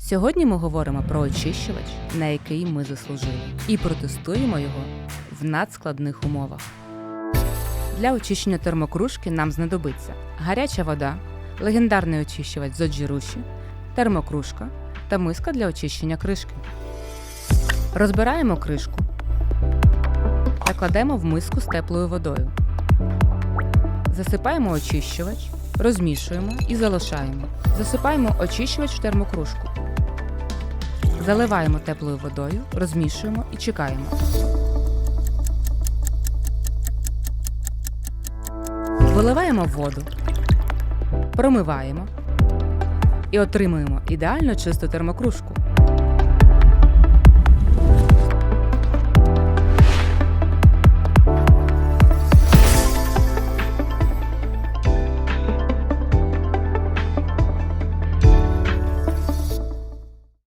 Сьогодні ми говоримо про очищувач, на який ми заслужили, і протестуємо його в надскладних умовах. Для очищення термокружки нам знадобиться гаряча вода, легендарний очищувач з оджіруші, термокружка та миска для очищення кришки. Розбираємо кришку та кладемо в миску з теплою водою. Засипаємо очищувач, розмішуємо і залишаємо. Засипаємо очищувач в термокружку. Заливаємо теплою водою, розмішуємо і чекаємо. Виливаємо воду, промиваємо і отримуємо ідеально чисту термокружку.